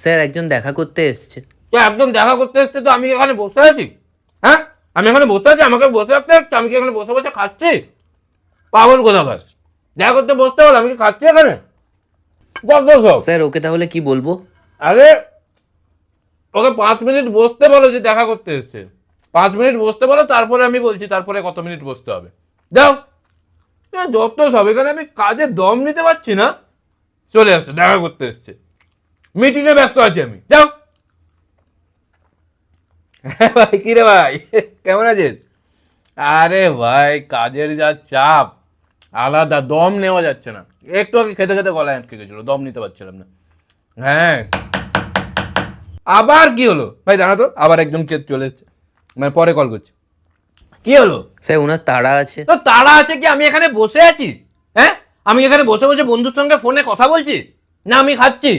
Sir একজন দেখা করতে এসছে। একদম দেখা করতে এসছে তো আমি এখানে বসে আছি? হ্যাঁ? আমি এখানে বসে আছি আমাকে বসে রাখতে হচ্ছে আমি কি এখানে বসে বসে খাচ্ছি? পাগল কোথাকার? দেখা করতে বসতে হলো আমি কি খাচ্ছি এখানে? স্যার ওকে তাহলে কি বলব? আরে ওকে পাঁচ মিনিট বসতে বলো যে দেখা করতে এসছে। পাঁচ মিনিট বসতে বলো তারপরে আমি বলছি তারপরে কত মিনিট বসতে হবে। যাও। যত সব এখানে আমি কাজে দম নিতে পারছি না। চলে আসছে দেখা করতে এসছে। মিটিংয়ে ব্যস্ত আছি আমি। যাও। হ্যাঁ ভাই কি রে ভাই? কেমন আছিস? আরে ভাই কাজের যা চাপ আলাদা দম নেওয়া যাচ্ছে না। একটু আগে খেতে খেতে গলায় আটকে গেছিল দম নিতে পারছিলাম না। হ্যাঁ। আবার কি হলো? ভাই জানা তো আবার একজন কে চলে এসছে। মানে পরে কল করছি। কি হলো? সে ওনার তাড়া আছে। তো তারা আছে কি? আমি এখানে বসে আছি? হ্যাঁ? আমি এখানে বসে বসে বন্ধুর সঙ্গে ফোনে কথা বলছি? না আমি খাচ্ছি?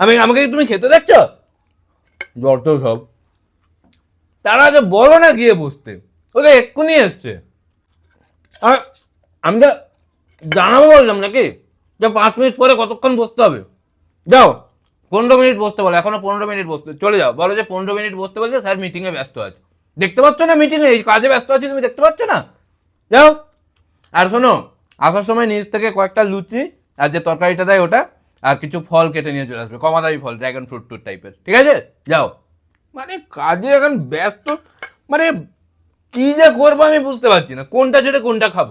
আমি আমাকে তুমি খেতে দেখছ? যত সব। তারা আছে বলো না গিয়ে বসতে ওকে এক্ষুনি এসছে। আর আমি যা জানাব বললাম নাকি? যে পাঁচ মিনিট পরে কতক্ষণ বসতে হবে? যাও পনেরো মিনিট বসতে বলো এখনও পনেরো মিনিট বসতে চলে যাও। বলো যে পনেরো মিনিট বসতে বলছে স্যার মিটিংয়ে ব্যস্ত আছে। দেখতে পাচ্ছ না মিটিংয়ে এই কাজে ব্যস্ত আছি তুমি দেখতে পাচ্ছ না? যাও। আর শোনো আসার সময় নিচ থেকে কয়েকটা লুচি আর যে তরকারিটা দেয় ওটা আর কিছু ফল কেটে নিয়ে চলে আসবে কমাদামি ফল ড্রাগন ফ্রুট টুট টাইপের ঠিক আছে? যাও। মানে কাজে এখন ব্যস্ত মানে কি যে করব আমি বুঝতে পারছি না কোনটা ছেড়ে কোনটা খাব।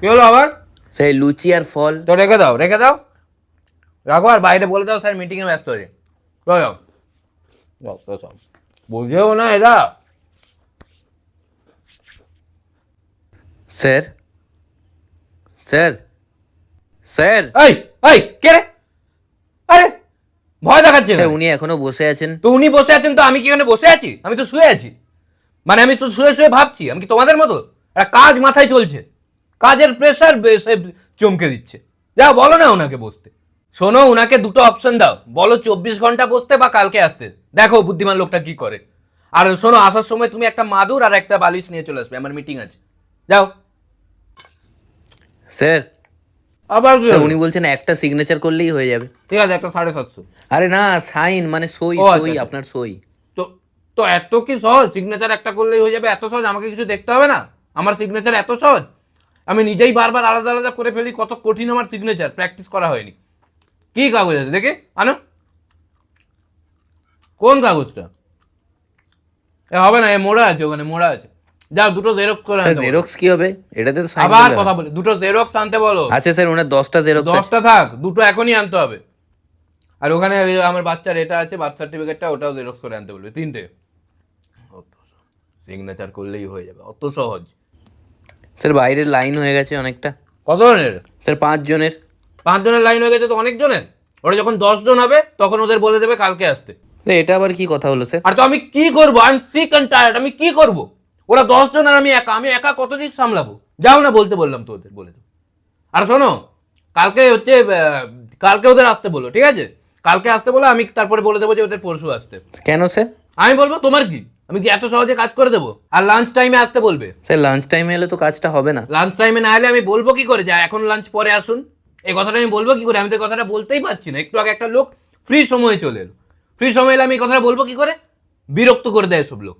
কি হলো আবার? সেই লুচি আর ফল। তো রেখে দাও রেখে দাও। রাখো আর বাইরে বলে দাও স্যার মিটিংয়ে ব্যস্ত চলো যাও। বুঝেও না এরা। Sir sir. স্যার। এই এই কে রে? আরে ভয় দেখাচ্ছে স্যার উনি এখনও বসে আছেন। তো উনি বসে আছেন তো আমি কি এখানে বসে আছি? আমি তো শুয়ে আছি। মানে আমি তো শুয়ে শুয়ে ভাবছি আমি কি তোমাদের মতো? একটা কাজ মাথায় চলছে। কাজের প্রেশার চমকে দিচ্ছে। যা বলো না ওনাকে বসতে। শোনো ওনাকে দুটো অপশন দাও। বলো চব্বিশ ঘণ্টা বসতে বা কালকে আসতে? দেখো বুদ্ধিমান লোকটা কি করে। আর শোনো আসার সময় তুমি একটা মাদুর আর একটা বালিশ নিয়ে চলে আসবে আমার মিটিং আছে। যাও। স্যার আবার কি উনি বলছেন একটা সিগনেচার করলেই হয়ে যাবে। ঠিক আছে একটা সাড়ে সাতশো। আরে না সাইন মানে সই আচ্ছা, সই আচ্ছা। আপনার সই। তো তো এত কি সহজ? সিগনেচার একটা করলেই হয়ে যাবে এত সহজ? আমাকে কিছু দেখতে হবে না? আমার সিগনেচার এত সহজ? আমি নিজেই বারবার আলাদা আলাদা করে ফেলি কত কঠিন আমার সিগনেচার প্র্যাকটিস করা হয়নি। কি কাগজ আছে? দেখে আনো। কোন কাগজটা? এ হবে না এ মোড়া আছে ওখানে মোড়া আছে। যাও দুটো জেরক্স করে আনতে জেরক্স কি হবে? এটাতে তো সাইন আবার কথা বলি দুটো জেরক্স আনতে বলো। আছে স্যার ওনার দশটা জেরক্স দশটা থাক দুটো এখনই আনতে হবে। আর ওখানে আমার বাচ্চার এটা আছে বার্থ সার্টিফিকেটটা ওটাও জেরক্স করে আনতে বলবে তিনটে। সিগনেচার করলেই হয়ে যাবে অত সহজ। স্যার বাইরের লাইন হয়ে গেছে অনেকটা। কত জনের? স্যার পাঁচ জনের। পাঁচ জনের লাইন হয়ে গেছে তো অনেক জনের? ওরা যখন দশ জন হবে তখন ওদের বলে দেবে কালকে আসতে। এটা আবার কি কথা হলো স্যার? আর তো আমি কি করব? I am sick and tired আমি কি করব? ওরা দশ জন আর আমি একা। আমি একা কতদিন সামলাবো? যাও না বলতে বললাম তো ওদের বলে দাও আর শোনো কালকে হচ্ছে কালকে ওদের আসতে বলো ঠিক আছে? কালকে আসতে বলো আমি তারপরে বলে দেবো যে ওদের পরশু আসতে। কেন স্যার? আমি বলব তোমার কি? আমি কি এত সহজে কাজ করে দেবো? আর লাঞ্চ টাইমে আসতে বলবে? স্যার লাঞ্চ টাইমে এলে তো কাজটা হবে না। লাঞ্চ টাইমে না এলে আমি বলব কি করে? যা এখন লাঞ্চ পরে আসুন। এই কথাটা আমি বলব কি করে? আমি তো কথাটা বলতেই পারছি না। একটু আগে একটা লোক ফ্রি সময়ে চলে এলো। ফ্রি সময় এলে আমি কথাটা বলব কি করে? বিরক্ত করে দেয় সব লোক।